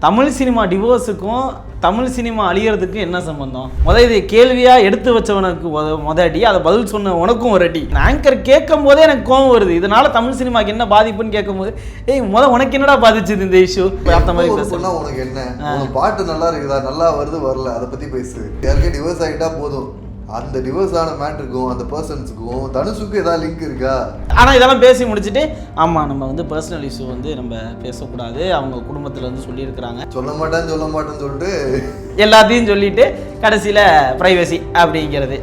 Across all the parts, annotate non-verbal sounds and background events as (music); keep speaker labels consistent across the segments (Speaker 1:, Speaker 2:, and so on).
Speaker 1: Tamil cinema டிவோர்ஸுக்கும் Tamil cinema அழியறதுக்கு என்ன சம்பந்தம்? முத இது கேள்வியா எடுத்து வச்சவனுக்கு முத- முத அடி அதை பதில் சொன்ன உனக்கும் ஒரு அடி. ஆங்கர் கேட்கும் போதே எனக்கு கோவம் வருது. இதனால தமிழ் சினிமாக்கு என்ன பாதிப்புன்னு கேட்கும்போது ஏய் முத உனக்கு என்னடா பாதிச்சது இந்த இஷ்யூ அந்த மாதிரி
Speaker 2: பொண்ணா உனக்கு என்ன? பாட்டு நல்லா இருக்குதா? நல்லா வருது வரல? அதை பத்தி பேசு. யாருக்கே டிவோர்ஸ் ஆகிட்டா போதும். அந்த டிவோர்ஸ் ஆன மேட்ருக்கும் அந்த பர்சன்ஸுக்கும் தனுஷுக்கும் ஏதாவது லிங்க் இருக்கா?
Speaker 1: ஆனால் இதெல்லாம் பேசி முடிச்சுட்டு ஆமாம் நம்ம வந்து பர்சனல் இஷ்யூ வந்து நம்ம பேசக்கூடாது. அவங்க குடும்பத்தில் வந்து சொல்லியிருக்கிறாங்க.
Speaker 2: சொல்ல மாட்டேன்னு சொல்ல மாட்டேன்னு சொல்லிட்டு.
Speaker 1: எல்லாத்தையும் சொல்லிட்டு கடைசியில் ப்ரைவசி அப்படிங்கிறது.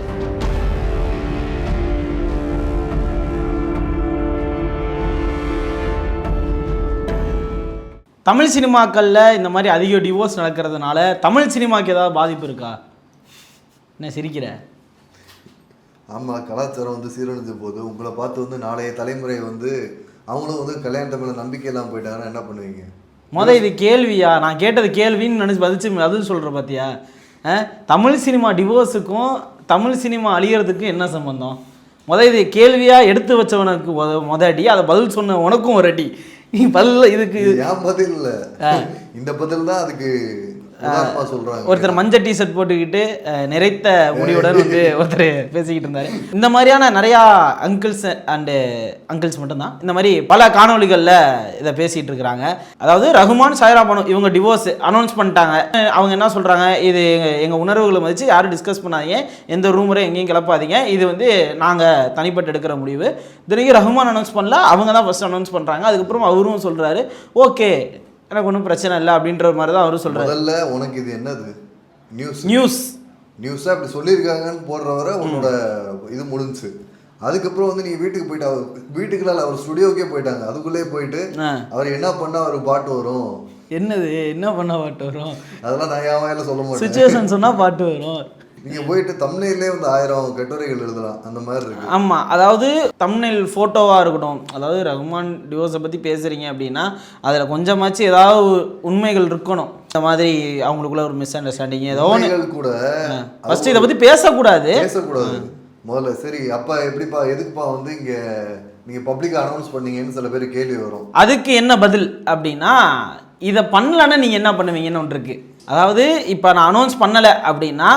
Speaker 1: தமிழ் சினிமாக்களில் இந்த மாதிரி அதிக டிவோர்ஸ் நடக்கிறதுனால தமிழ் சினிமாக்கு ஏதாவது பாதிப்பு இருக்கா? என்ன சிரிக்கிற?
Speaker 2: ஆமா கலாச்சாரம் வந்து சீரழிஞ்ச போது உங்களை பார்த்து வந்து நாளைய தலைமுறை வந்து அவங்களும் வந்து கல்யாணத்து மேல நம்பிக்கை போயிட்டாங்கன்னா என்ன பண்ணுவீங்க?
Speaker 1: முத இது கேள்வியா? நான் கேட்டது கேள்வின்னு நினச்சி பதிச்சு பதில் சொல்கிற பார்த்தியா தமிழ் சினிமா டிவோர்ஸுக்கும் தமிழ் சினிமா அழியறதுக்கு என்ன சம்பந்தம்? முத இது கேள்வியா? எடுத்து வச்சவனுக்கு முத- அடி. அதை பதில் சொன்ன உனக்கும் ஒரு அடி. நீ பதில் இதுக்கு
Speaker 2: இது என் பதில் இல்ல? இந்த பதில் தான் அதுக்கு
Speaker 1: ஒருத்தர் மஞ்சள் டிஷர்ட் போட்டுக்கிட்டு நிறைத்த முடியுடன் வந்து (laughs) ஒருத்தர் பேசிக்கிட்டு இருந்தாரு. இந்த மாதிரியான நிறையா அங்கிள்ஸ் அண்டு அங்கிள்ஸ் மட்டும்தான். இந்த மாதிரி பல காணொளிகளில் இதை பேசிகிட்டு இருக்கிறாங்க. அதாவது ரகுமான் சாய்ரா பானு இவங்க டிவோர்ஸ் அனௌன்ஸ் பண்ணிட்டாங்க. அவங்க என்ன சொல்கிறாங்க இது எங்கள் எங்கள் உணர்வுகளை மதித்து யாரும் டிஸ்கஸ் பண்ணாதீங்க. எந்த ரூமரும் எங்கேயும் கிளப்பாதீங்க. இது வந்து நாங்கள் தனிப்பட்டு எடுக்கிற முடிவு. தினைக்கு ரகுமான் அனௌன்ஸ் பண்ணல. அவங்க தான் ஃபஸ்ட் அனௌன்ஸ் பண்ணுறாங்க அதுக்கப்புறம் அவரும் சொல்கிறாரு ஓகே எனக்கு ஒன்றும் பிரச்சனை இல்லை அப்படின்ற மாதிரி தான் அவரும் சொல்கிறாரு
Speaker 2: முதல்ல உனக்கு இது என்னது? நியூஸ்
Speaker 1: நியூஸ்
Speaker 2: நியூஸாக இப்படி சொல்லியிருக்காங்கன்னு போடுற வரை உன்னோட இது முடிஞ்சுச்சு அதுக்கப்புறம் வந்து நீங்க வீட்டுக்கு போயிட்டு அவர் வீட்டுக்குள்ள அவர் ஸ்டுடியோக்கே போயிட்டாங்க. அதுக்குள்ளேயே போயிட்டு. அவர் என்ன பண்ணா ஒரு பாட்டு வரும்?
Speaker 1: என்னது? என்ன பண்ண பாட்டு வரும்?
Speaker 2: அதெல்லாம் நான் என் வாயில சொல்ல மாட்டேன்.
Speaker 1: சுச்சுவேஷன் சொன்னா பாட்டு வரும்.
Speaker 2: நீங்க போயிட்டு தமிழ்லேயே வந்து ஆயிரம் கட்டுரைகள் எழுதலாம். அந்த மாதிரி இருக்கு.
Speaker 1: ஆமா அதாவது தம்ப்நெயில் போட்டோவா இருக்கட்டும் அதாவது ரகுமான் டிவோர்ஸை பத்தி பேசுறீங்க அப்படின்னா அதுல கொஞ்சமாச்சும் ஏதாவது உண்மைகள் இருக்கணும். இந்த மாதிரி அவங்களுக்குள்ள ஒரு மிஸ் அண்டர்ஸ்டாண்டிங் ஏதோ ஒன்று
Speaker 2: கூட
Speaker 1: ஃபர்ஸ்ட் இதை பத்தி பேசக்கூடாது.
Speaker 2: பேசக்கூடாது. முதல்ல சரி அப்பா எப்படிப்பா எதுக்குப்பா வந்து இங்க நீங்க பப்ளிக் அனௌன்ஸ் பண்ணீங்கன்னு சில பேர் கேள்வி வரும்.
Speaker 1: அதுக்கு என்ன பதில் அப்படின்னா இதை பண்ணலன்னா நீங்கள் என்ன பண்ணுவீங்கன்னு ஒன்று இருக்கு. அதாவது இப்போ நான் அனௌன்ஸ் பண்ணலை அப்படின்னா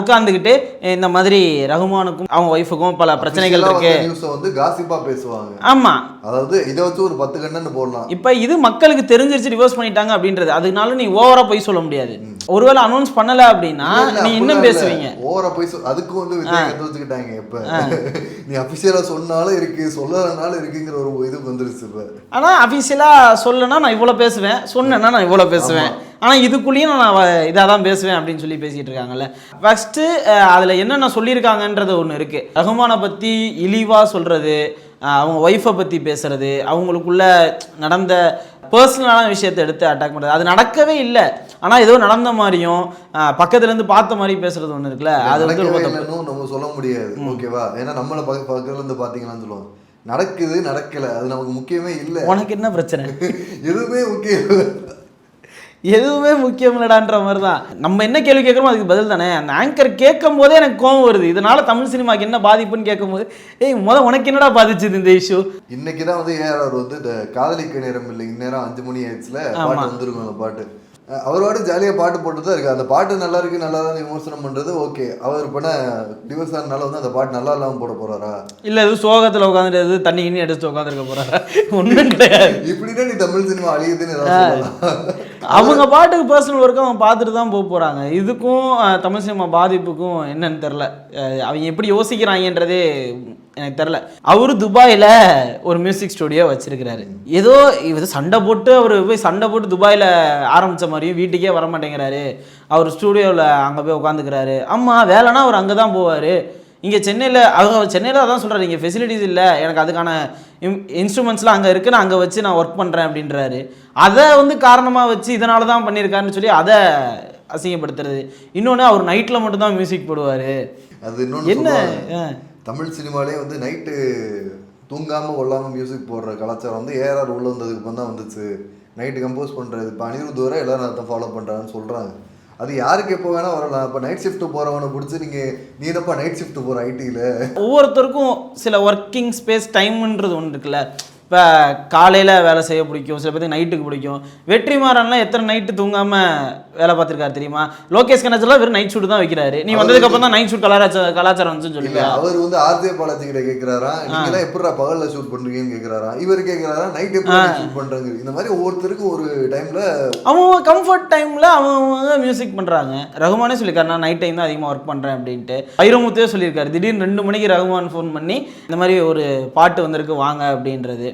Speaker 1: உட்காந்துக்கிட்டு இந்த மாதிரி ரகுமானுக்கும் அவங்க ஒய்ஃபுக்கும் பல பிரச்சனைகள் இருக்கு.
Speaker 2: நியூஸை வந்து காசிப்பா பேசுவாங்க.
Speaker 1: ஆமாம்
Speaker 2: அதாவது இதை வச்சு ஒரு பத்து கண்ணன்னு போடலாம்.
Speaker 1: இப்போ இது மக்களுக்கு தெரிஞ்சிருச்சு டிவோர்ஸ் பண்ணிட்டாங்க அப்படின்றது. அதனால நீ ஓவரா போய் சொல்ல முடியாது. ஒருவேளை அனௌன்ஸ் பண்ணல அப்படின்னா நீ இன்னும் பேசுவீங்க.
Speaker 2: ஓவரா போய் சொல் அதுக்கும் வந்து வச்சுக்கிட்டாங்க இப்ப. நீ அபிஷியலா சொன்னாலும் இருக்கு சொல்லலனாலும் இருக்குங்கிற ஒரு இது வந்துருச்சு இப்ப.
Speaker 1: ஆனா அஃபீஷியலா சொல்லனா நான் இவ்வளோ பேசுவேன். சொன்னேன்னா நான் இவ்வளோ பேசுவேன். ஆனா இதுக்குள்ளேயும் நான் இதாக தான் பேசுவேன் அப்படின்னு சொல்லி பேசிட்டு இருக்காங்கல்ல. ஃபர்ஸ்ட் அதுல என்னென்ன சொல்லியிருக்காங்கன்றது ஒன்று இருக்கு. ரகுமானை பத்தி இழிவா சொல்றது அஹ், அவங்க ஒய்ஃபை பத்தி பேசுறது அவங்களுக்குள்ள நடந்த பர்சனலான விஷயத்தை எடுத்து அட்டாக் பண்ணுறது அது நடக்கவே இல்லை. ஆனால் ஏதோ நடந்த மாதிரியும் அஹ், பக்கத்துல இருந்து பார்த்த மாதிரி பேசுறது ஒன்று இருக்குல்ல. அது வந்து
Speaker 2: நம்ம சொல்ல முடியாது. ஓகேவா? ஏன்னா நம்மள பக்க பக்கத்துல இருந்து பாத்தீங்களான்னு சொல்லுவாங்க. நடக்குது நடக்கல. அது நமக்கு முக்கியமே இல்ல.
Speaker 1: உனக்கு என்ன பிரச்சனை? (laughs)
Speaker 2: எதுவுமே முக்கியம்.
Speaker 1: எதுவுமே முக்கியம் இல்லடான்ற மாதிரி தான் நம்ம என்ன கேள்வி கேட்குறோமோ அதுக்கு பதில் தானே அந்த ஆங்கர் கேட்கும் போதே எனக்கு கோவம் வருது. இதனால தமிழ் சினிமாக்கு என்ன பாதிப்புன்னு கேட்கும்போது ஏய் முத உனக்கு என்னடா பாதிச்சது இந்த இஷ்யூ
Speaker 2: இன்னைக்குதான் வந்து ஏஆர் வந்து இந்த காதலிக்க நேரம் இல்லை இந்நேரம் அஞ்சு மணி ஆயிடுச்சுல பாட்டு வந்திருக்கும் அந்த பாட்டு. அவரோட ஜாலியா பாட்டு போட்டு தான் இருக்கு அந்த பாட்டு நல்லா இருக்கு நல்லா தான் விமர்சனம் பண்றது ஓகே. அவர் பண்ண டிவோர்ஸ் ஆனால வந்து அந்த பாட்டு நல்லா இல்லாம போட போறாரா?
Speaker 1: இல்லை எதுவும் சோகத்தில் உட்காந்துட்டு எது தண்ணி கிண்ணி அடிச்சுட்டு உட்காந்துருக்க போறாரா? ஒன்றும் கிடையாது.
Speaker 2: இப்படின்னா நீ தமிழ் சினிமா அழியுதுன்னு
Speaker 1: அவங்க பாட்டுக்கு பர்சனல் ஒர்க்கு அவங்க பார்த்துட்டு தான் போக போகிறாங்க இதுக்கும் தமிழ் சினிமா பாதிப்புக்கும் என்னன்னு தெரில அவங்க எப்படி யோசிக்கிறாங்கன்றதே எனக்கு தெரில அவரு துபாயில் ஒரு மியூசிக் ஸ்டுடியோ வச்சிருக்கிறாரு. ஏதோ இது சண்டை போட்டு அவர் போய் சண்டை போட்டு துபாயில் ஆரம்பித்த மாதிரியும் வீட்டுக்கே வர மாட்டேங்கிறாரு அவர் ஸ்டூடியோவில் அங்கே போய் உட்காந்துக்கிறாரு ஆமாம் வேலைன்னா அவர் அங்கே தான் போவார். இங்கே சென்னையில் அவங்க சென்னையில் அதான் சொல்கிறாரு இங்கே ஃபெசிலிட்டிஸ் இல்லை எனக்கு அதுக்கான இன்ஸ்ட்ருமெண்ட்ஸ்லாம் அங்கே இருக்குது நான் அங்கே வச்சு நான் ஒர்க் பண்ணுறேன் அப்படின்றாரு. அதை வந்து காரணமாக வச்சு இதனால தான் பண்ணியிருக்காருன்னு சொல்லி அதை அசிங்கப்படுத்துறது. இன்னொன்று அவர் நைட்டில் மட்டும்தான் மியூசிக் போடுவார்.
Speaker 2: அது
Speaker 1: என்ன.
Speaker 2: தமிழ் சினிமாலே வந்து நைட்டு தூங்காம கொள்ளாம மியூசிக் போடுற கலாச்சாரம் வந்து ஏஆர் உள்ள வந்ததுக்கு அப்புறம் தான் வந்துச்சு. நைட்டு கம்போஸ் பண்றது. இப்போ அனிருத் வரை எல்லாரும் அதை ஃபாலோ பண்றாங்கன்னு சொல்றாங்க. அது யாருக்கு எப்போ வேணால் வரலாம். இப்போ நைட் ஷிஃப்ட் போகிறவனை பிடிச்சி நீங்கள் நீ என்னப்பா நைட் ஷிஃப்ட் போகிற ஐடியில்
Speaker 1: ஒவ்வொருத்தருக்கும் சில ஒர்க்கிங் ஸ்பேஸ் டைம்ன்றது ஒன்று இருக்குல்ல. இப்போ காலையில் வேலை செய்ய பிடிக்கும் சில பேருக்கு நைட்டுக்கு பிடிக்கும். வெற்றிமாறன்லாம் எத்தனை நைட்டு தூங்காமல் வேலை பார்த்துருக்காரு தெரியுமா? லோகேஷ் கணேசெல்லாம் வெறும் நைட் ஷூட் தான் வைக்கிறாரு. நீ வந்ததுக்கப்புறம் தான் நைட் ஷூட் கலாச்சாரம் கலாச்சாரம் வந்துச்சுன்னு சொல்லுங்க
Speaker 2: அவர் வந்து ஆர்ஜே பாலாஜி கிட்ட கேக்குறாரா? நீங்க எல்லாம் எப்படிடா பகல்ல ஷூட் பண்றீங்கன்னு கேக்குறாரா? இவர் கேக்குறாரா? நைட் எப்படி ஷூட் பண்றாங்க? இந்த மாதிரி ஒவ்வொருத்தருக்கும் ஒரு டைம்ல
Speaker 1: அவங்க கம்ஃபர்ட் டைமில் அவங்க மியூசிக் பண்ணுறாங்க ரகுமானே சொல்லியிருக்காரு நான் நைட் டைம் தான் அதிகமாக ஒர்க் பண்ணுறேன் அப்படின்ட்டு. வைரமுத்தே சொல்லியிருக்காரு திடீர்னு ரெண்டு மணிக்கு ரகுமான் ஃபோன் பண்ணி இந்த மாதிரி ஒரு பாட்டு வந்திருக்கு வாங்க அப்படின்றது.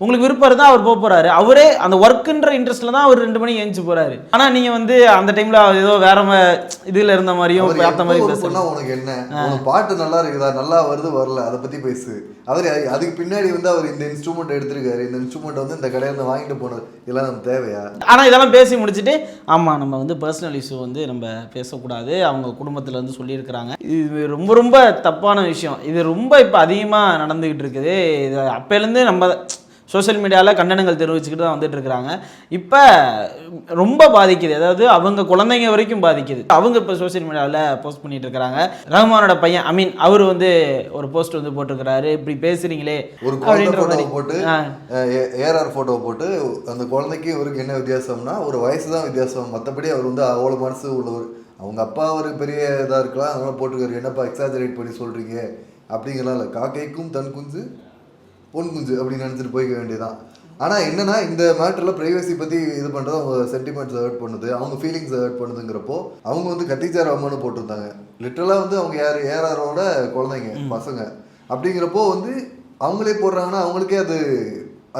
Speaker 1: உங்களுக்கு விருப்பம் இருந்தால் அவர் போக போகிறாரு அவரே அந்த ஒர்க்குன்ற இன்ட்ரெஸ்ட்டில் தான் அவர் ரெண்டு மணிக்கு எழுந்து போகிறாரு ஆனால் நீங்கள் வந்து அந்த டைமில் ஏதோ வேற இதில் இருந்த மாதிரியும் பார்த்த மாதிரி
Speaker 2: பொண்ணா உனக்கு என்ன? பாட்டு நல்லா இருக்குதா? நல்லா வருது வரல. அதை பத்தி பேசு. அவர் அதுக்கு பின்னாடி வந்து அவர் இந்த இன்ஸ்ட்ருமெண்ட் எடுத்திருக்காரு. இந்த இன்ஸ்ட்ருமெண்ட் வந்து இந்த கடையில வாங்கிட்டு போனது இதெல்லாம் நமக்கு தேவையா?
Speaker 1: ஆனால் இதெல்லாம் பேசி முடிச்சுட்டு ஆமாம் நம்ம வந்து பர்சனல் இஷ்யூ வந்து நம்ம பேசக்கூடாது. அவங்க குடும்பத்தில் வந்து சொல்லியிருக்கிறாங்க. இது ரொம்ப ரொம்ப தப்பான விஷயம். இது ரொம்ப இப்போ அதிகமாக நடந்துக்கிட்டு இருக்குது. இது அப்போலேருந்து நம்ம சோஷியல் மீடியாவில் கண்டனங்கள் தெரிவிச்சுக்கிட்டு தான் வந்துட்டு இருக்கிறாங்க. இப்போ ரொம்ப பாதிக்குது. அதாவது அவங்க குழந்தைங்க வரைக்கும் பாதிக்குது. அவங்க இப்போ சோஷியல் மீடியாவில் போஸ்ட் பண்ணிட்டு இருக்கிறாங்க. ரஹ்மானோட பையன் அமீன் அவர் வந்து ஒரு போஸ்ட் வந்து போட்டிருக்கிறாரு. இப்படி பேசுறீங்களே
Speaker 2: ஒரு குழந்தை போட்டு. ஏஆர் போட்டோவை போட்டு அந்த குழந்தைக்கு இவருக்கு என்ன வித்தியாசம்னா ஒரு வயசு தான் வித்தியாசம். மற்றபடி அவர் வந்து அவ்வளோ மனசு உள்ளவர். அவங்க அப்பா ஒரு பெரிய இதாக இருக்கலாம். அதனால போட்டுருக்காரு. என்னப்பா எக்ஸாஜரேட் பண்ணி சொல்றீங்க? அப்படிங்கலாம் இல்லை. காக்கைக்கும் தன் குஞ்சு பொன் குஞ்சு அப்படின்னு நினச்சிட்டு போய்க்க வேண்டியதான் ஆனால் என்னன்னா இந்த மேட்டரில் ப்ரைவசி பற்றி இது பண்ணுறது அவங்க சென்டிமெண்ட்ஸ் ஹர்ட் பண்ணுது அவங்க ஃபீலிங்ஸ் ஹர்ட் பண்ணுதுங்கிறப்போ அவங்க வந்து கத்திச்சார் அம்மானு போட்டிருந்தாங்க. லிட்டரலாக வந்து அவங்க யார் ஏஆரோட குழந்தைங்க பசங்க. அப்படிங்கிறப்போ வந்து அவங்களே போடுறாங்கன்னா அவங்களுக்கே அது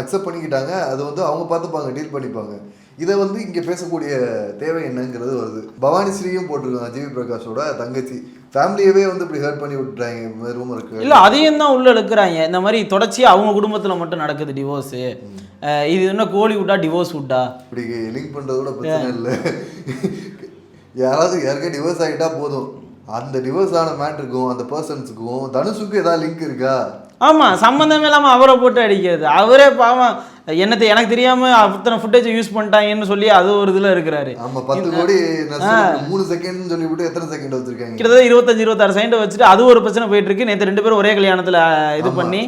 Speaker 2: அக்செப்ட் பண்ணிக்கிட்டாங்க அது வந்து அவங்க பார்த்துப்பாங்க டீல் பண்ணிப்பாங்க. இதை வந்து இங்கே பேசக்கூடிய தேவை என்னங்கிறது வருது. பவானி ஸ்ரீயும் போட்டிருக்காங்க ஜிவி பிரகாஷோட தங்கச்சி. ஃபேமிலியவே வந்து இப்படி ஹர்ட் பண்ணி விட்டுறாங்க. ரூம் இருக்கு.
Speaker 1: இல்ல அதையும் தான் உள்ள எடுக்கிறாங்க. இந்த மாதிரி தொடர்ச்சியா அவங்க குடும்பத்துல மட்டும் நடக்குது டிவோர்ஸு இது என்ன கோழி விட்டா டிவோர்ஸ் விட்டா?
Speaker 2: இப்படி லிங்க் பண்ணுறதோட பிரச்சனை இல்லை. யாராவது யாருக்கே டிவோர்ஸ் ஆகிட்டா போதும். அந்த டிவோர்ஸ் ஆன மேட்ருக்கும் அந்த பர்சன்ஸுக்கும் தனுஷுக்கும் ஏதாவது லிங்க் இருக்கா?
Speaker 1: ஆமா சம்மந்தமே இல்லாம அவரை போட்டு அடிக்கிறது. அவரே பாவம் என்னத்தை எனக்கு தெரியாம அத்தனை ஃபுட்டேஜ் யூஸ் பண்ணிட்டாங்கன்னு சொல்லி அது ஒரு இதுல இருக்கிறாரு.
Speaker 2: ஆமா பத்து கோடி மூணு செகண்ட்னு சொல்லிவிட்டு எத்தனை செகண்ட் வச்சிருக்காங்க?
Speaker 1: கிட்டத்தட்ட இருபத்தஞ்சு இருபத்தாறு சைண்டை வச்சுட்டு அது ஒரு பிரச்சனை போயிட்டு இருக்கு. நேற்று ரெண்டு பேரும் ஒரே கல்யாணத்துல இது பண்ணி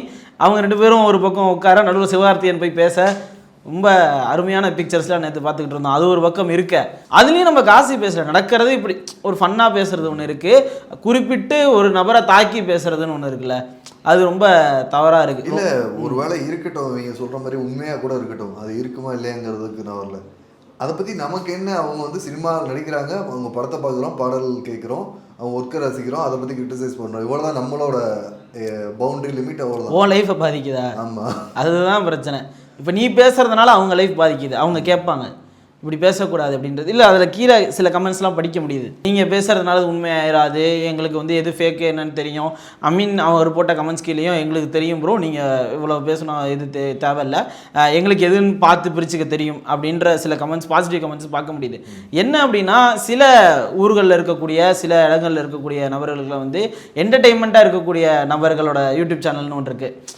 Speaker 1: அவங்க ரெண்டு பேரும் ஒரு பக்கம் உட்கார நடுவில் சிவகார்த்தியன் போய் பேச ரொம்ப அருமையான பிக்சர்ஸ்லாம் நேற்று பார்த்துக்கிட்டு இருந்தோம். அது ஒரு பக்கம் இருக்க. அதுலேயும் நம்ம காசி பேசல நடக்கிறது இப்படி ஒரு ஃபன்னாக பேசுறது ஒன்று இருக்குது குறிப்பிட்டு ஒரு நபரை தாக்கி பேசுறதுன்னு ஒன்று இருக்குல்ல. அது ரொம்ப தவறாக இருக்குது
Speaker 2: இல்ல ஒருவேளை இருக்கட்டும் நீங்க சொல்ற மாதிரி உண்மையா கூட இருக்கட்டும். அது இருக்குமா இல்லையாங்கிறதுக்கு நான் வரல. அதை பத்தி நமக்கு என்ன அவங்க வந்து சினிமா நடிக்கிறாங்க அவங்க படத்தை பார்க்குறோம் பாடல் கேட்குறோம் அவங்க ஒர்க்கை ரசிக்கிறோம் அதை பத்தி கிரிட்டிசைஸ் பண்றோம். இவ்வளவுதான் நம்மளோட பவுண்டரி லிமிட் அவ்வளவுதான்.
Speaker 1: உன் லைஃப்பை பாதிக்குதா?
Speaker 2: ஆமா.
Speaker 1: அதுதான் பிரச்சனை. இப்போ நீ பேசுறதுனால அவங்க லைஃப் பாதிக்குது. அவங்க கேட்பாங்க. இப்படி பேசக்கூடாது அப்படின்றது. இல்லை அதில் கீழே சில கமெண்ட்ஸ்லாம் படிக்க முடியுது. நீங்கள் பேசுறதுனால அது உண்மையாயிராது எங்களுக்கு வந்து எது ஃபேக்கு என்னன்னு தெரியும். ஐ மீன் அவர் போட்ட கமெண்ட்ஸ் கீழேயும் எங்களுக்கு தெரியும் ப்ரோ நீங்கள் இவ்வளோ பேசணும் இது தே தேவையில்ல. எங்களுக்கு எதுன்னு பார்த்து பிரிச்சுக்க தெரியும் அப்படின்ற சில கமெண்ட்ஸ் பாசிட்டிவ் கமெண்ட்ஸ் பார்க்க முடியுது. என்ன அப்படின்னா சில ஊர்களில் இருக்கக்கூடிய சில இடங்களில் இருக்கக்கூடிய நபர்களுக்கு வந்து என்டர்டெயின்மெண்ட்டாக இருக்கக்கூடிய நபர்களோட யூடியூப் சேனல்னு ஒன்று இருக்குது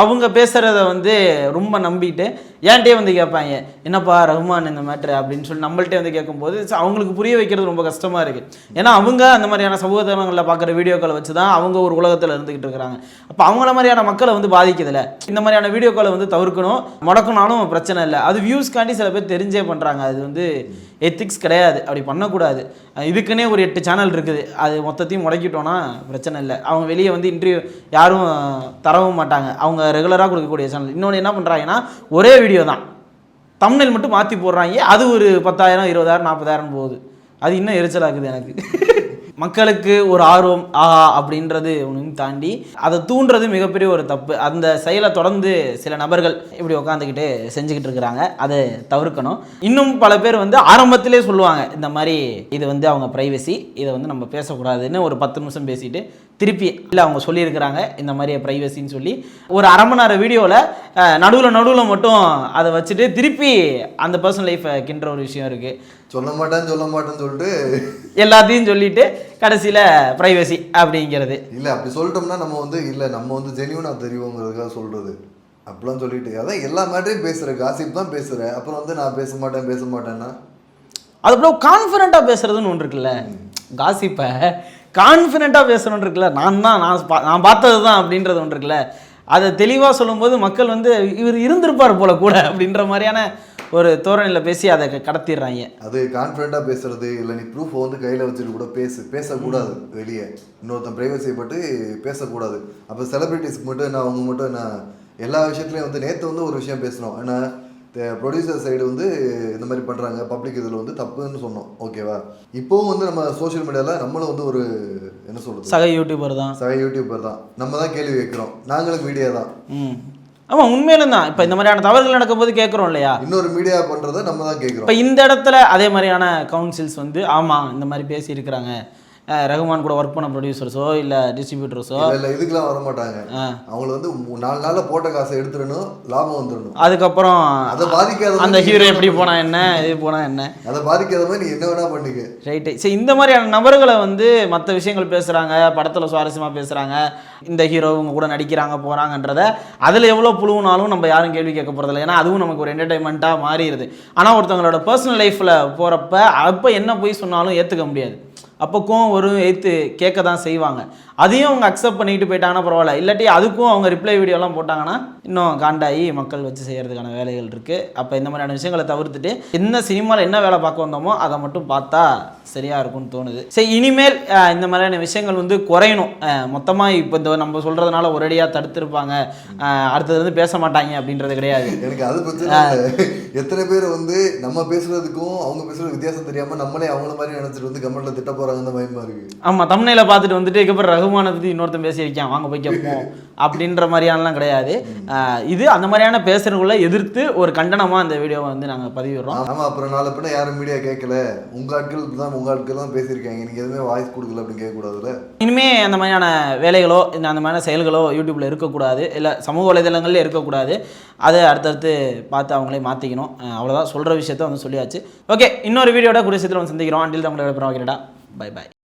Speaker 1: அவங்க பேசுகிறத வந்து ரொம்ப நம்பிட்டு ஏன்ட்டே வந்து கேட்பாங்க என்னப்பா ரஹ்மான் இந்த மேட்ரு அப்படின்னு சொல்லி நம்மள்ட்டே வந்து கேட்கும்போது அவங்களுக்கு புரிய வைக்கிறது ரொம்ப கஷ்டமாக இருக்குது ஏன்னா அவங்க அந்த மாதிரியான சமூக தளங்களில் பார்க்குற வீடியோக்களை வச்சு தான் அவங்க ஒரு உலகத்தில் இருந்துக்கிட்டு இருக்கிறாங்க. அப்போ அவங்கள மாதிரியான மக்களை வந்து பாதிக்குதுல்ல இந்த மாதிரியான வீடியோக்களை வந்து தவிர்க்கணும். முடக்கணும்னாலும் பிரச்சனை இல்லை. அது வியூஸ்க்காண்டி சில பேர் தெரிஞ்சே பண்ணுறாங்க அது வந்து எத்திக்ஸ் கிடையாது. அப்படி பண்ணக்கூடாது. இதுக்குன்னே ஒரு எட்டு சேனல் இருக்குது. அது மொத்தத்தையும் முடக்கிட்டோன்னா பிரச்சனை இல்லை. அவங்க வெளியே வந்து இன்டர்வியூ யாரும் தரவும் மாட்டாங்க. அவங்க ரெகுலராக கொடுக்கக்கூடிய சேனல் இன்னொன்று என்ன பண்ணுறாங்கன்னா ஒரே வீடியோ தான். தமிழில் மட்டும் மாற்றி போடுறாங்க. அது ஒரு பத்தாயிரம் இருபதாயிரம் நாற்பதாயிரம் போகுது. அது இன்னும் எரிச்சலாக்குது எனக்கு. (laughs) மக்களுக்கு ஒரு ஆர்வம் ஆஹா அப்படின்றது ஒன்றும் தாண்டி அதை தூண்டுறது மிகப்பெரிய ஒரு தப்பு. அந்த செயலை தொடர்ந்து சில நபர்கள் இப்படி உட்காந்துக்கிட்டு செஞ்சுக்கிட்டு இருக்கிறாங்க. அதை தவிர்க்கணும். இன்னும் பல பேர் வந்து ஆரம்பத்திலே சொல்லுவாங்க இந்த மாதிரி இது வந்து அவங்க ப்ரைவசி இதை வந்து நம்ம பேசக்கூடாதுன்னு ஒரு பத்து நிமிஷம் பேசிட்டு திருப்பி இல்லை அவங்க சொல்லியிருக்கிறாங்க. இந்த மாதிரி ப்ரைவசின்னு சொல்லி. ஒரு அரை மணி நேரம் வீடியோவில் நடுவில் நடுவில் மட்டும் அதை வச்சுட்டு திருப்பி அந்த பர்சனல் லைஃப்பை கிண்டுற ஒரு விஷயம் இருக்குது
Speaker 2: சொல்ல மாட்டேன்னு சொல்ல மாட்டேன்னு சொல்லிட்டு.
Speaker 1: எல்லாத்தையும் சொல்லிட்டு கடைசியில் ப்ரைவசி அப்படிங்கிறது.
Speaker 2: இல்ல அப்படி சொல்லிட்டோம்னா நம்ம வந்து இல்ல நம்ம வந்து ஜெனியூனா தெரியுங்கிறதுக்காக சொல்றது. அப்படிலாம் சொல்லிட்டு. அதான் எல்லா மேட்டரையும் பேசுற காசிப் தான் பேசுற. அப்புறம் வந்து நான் பேச மாட்டேன் பேச மாட்டேன்னா?
Speaker 1: அது அப்புறம் கான்ஃபிடண்ட்டாக பேசுறதுன்னு ஒன்று இருக்குல்ல. காசிப்பை கான்ஃபிடண்ட்டாக பேசணும்னு இருக்குல்ல. நான் தான் நான் பா- நான் பார்த்தது தான் அப்படின்றது ஒன்று இருக்குல்ல. அதை தெளிவாக சொல்லும்போது மக்கள் வந்து இவர் இருந்திருப்பார் போல கூட அப்படின்ற மாதிரியான ஒரு தோரணையில் பேசி அதை கடத்திடுறாங்க.
Speaker 2: அது கான்ஃபிடென்ட்டாக பேசுறது இல்லை நீ ப்ரூஃபை வந்து கையில் வச்சுட்டு கூட பேசு. பேசக்கூடாது வெளியே. இன்னொருத்தன் ப்ரைவசி பட்டு பேசக்கூடாது. அப்போ செலிபிரிட்டிஸ்க்கு மட்டும் என்ன அவங்க மட்டும் என்ன எல்லா விஷயத்துலையும் வந்து நேற்று வந்து ஒரு விஷயம் பேசணும் ஏன்னா ப்ரொடியூசர் சைடு வந்து இந்த மாதிரி பண்ணுறாங்க பப்ளிக் இதில் வந்து தப்புன்னு சொன்னோம். ஓகேவா இப்போவும் வந்து நம்ம சோஷியல் மீடியாவில் நம்மளும் வந்து ஒரு என்ன சொல்கிறது
Speaker 1: சக யூடியூபர் தான்.
Speaker 2: சக யூடியூபர் தான். நம்ம தான் கேள்வி கேட்குறோம். நாங்களும் மீடியா தான்.
Speaker 1: ஆமாம் உண்மையிலும் தான். இப்போ இந்த மாதிரியான தவறுகள் நடக்கும்போது கேட்குறோம் இல்லையா?
Speaker 2: இன்னொரு மீடியா பண்ணுறதை நம்ம தான் கேட்குறோம்.
Speaker 1: இப்போ இந்த இடத்துல அதே மாதிரியான கவுன்சில்ஸ் வந்து ஆமாம் இந்த மாதிரி பேசியிருக்கிறாங்க. ரகுமான் கூட ஒர்க் பண்ண ப்ரொடியூசர்ஸோ இல்லை டிஸ்ட்ரிபியூட்டர்ஸோ
Speaker 2: இல்லை இதுக்கெல்லாம் வர மாட்டாங்க
Speaker 1: ஆ.
Speaker 2: அவங்கள வந்து நாலு நாளில் போட்ட காசை எடுத்துடணும் லாபம் வந்துடணும்.
Speaker 1: அதுக்கப்புறம்
Speaker 2: அதை பாதிக்காத
Speaker 1: அந்த ஹீரோ எப்படி போனா என்ன இது போனா என்ன?
Speaker 2: அதை பாதிக்காத மாதிரி நீ என்ன வேணா பண்ணிக்க.
Speaker 1: ரைட்டு சரி இந்த மாதிரியான நபர்களை வந்து மற்ற விஷயங்கள் பேசுகிறாங்க படத்தில் சுவாரஸ்யமாக பேசுகிறாங்க இந்த ஹீரோ இவங்க கூட நடிக்கிறாங்க போகிறாங்கன்றத அதில் எவ்வளோ புழுவுனாலும் நம்ம யாரும் கேள்வி கேட்க போகிறதில்ல ஏன்னா அதுவும் நமக்கு ஒரு என்டர்டைன்மெண்ட்டாக மாறிடுது. ஆனால் ஒருத்தவங்களோட பர்சனல் லைஃப்பில் போகிறப்ப அப்போ என்ன போய் சொன்னாலும் ஏற்றுக்க முடியாது. அப்போ கோவம் வரும் ஏற்று கேட்க தான் செய்வாங்க. அதையும் அவங்க அக்செப்ட் பண்ணிட்டு போயிட்டாங்கன்னா பரவாயில்ல. இல்லாட்டி அதுக்கும் அவங்க ரிப்ளை வீடியோலாம் போட்டாங்கன்னா இன்னும் காண்டாகி மக்கள் வச்சு செய்கிறதுக்கான வேலைகள் இருக்குது அப்போ இந்த மாதிரியான விஷயங்களை தவிர்த்துட்டு என்ன சினிமாவில் என்ன வேலை பார்க்க வந்தோமோ அதை மட்டும் பார்த்தா சரியாக இருக்கும்னு தோணுது. சரி இனிமேல் இந்த மாதிரியான விஷயங்கள் வந்து குறையணும். மொத்தமாக இப்போ இந்த நம்ம சொல்கிறதுனால ஒரேடியாக தடுத்திருப்பாங்க. அடுத்தது வந்து பேச மாட்டாங்க அப்படின்றது கிடையாது.
Speaker 2: எனக்கு அது இல்லை எத்தனை பேர் வந்து நம்ம பேசுறதுக்கும் அவங்க பேசுறது வித்தியாசம் தெரியாம நம்மளே அவங்கள மாதிரி நினைச்சிட்டு வந்து கமெண்ட்ல திட்ட போறாங்கன்னு பயமா இருக்கு
Speaker 1: ஆமாம் தமிழில் பார்த்துட்டு வந்துட்டு இதுக்கப்புறம் ரகுமானை பற்றி இன்னொருத்தன் பேசியிருக்கான் வாங்க போய் கேட்போம் அப்படின்ற மாதிரியானலாம் கிடையாது. இது அந்த மாதிரியான பேசுறவங்கள எதிர்த்து ஒரு கண்டனமாக இந்த வீடியோவை வந்து நாங்கள் பதிவிடுறோம்.
Speaker 2: ஆமா அப்புறம் நாளை பின்ன யாரும் மீடியா கேட்கல உங்க ஆட்கள் தான் உங்க ஆட்கள் தான் பேசியிருக்காங்க. நீங்க எதுவுமே வாய்ஸ் கொடுக்கல அப்படின்னு கேட்க கூடாதுல்ல
Speaker 1: இனிமே அந்த மாதிரியான வேலைகளோ இந்த அந்த மாதிரியான செயல்களோ யூடியூப்பில் இருக்கக்கூடாது. இல்லை சமூக வலைதளங்கள்ல இருக்கக்கூடாது. அதை அடுத்தடுத்து பார்த்து அவங்களே மாற்றிக்கணும் அவ்வளோதான் சொல்கிற விஷயத்த வந்து சொல்லியாச்சு. ஓகே இன்னொரு வீடியோட குறிச்சத்தில் வந்து சந்திக்கிறோம். அண்டில் தமிழோட வைக்கிறடா Bye bye.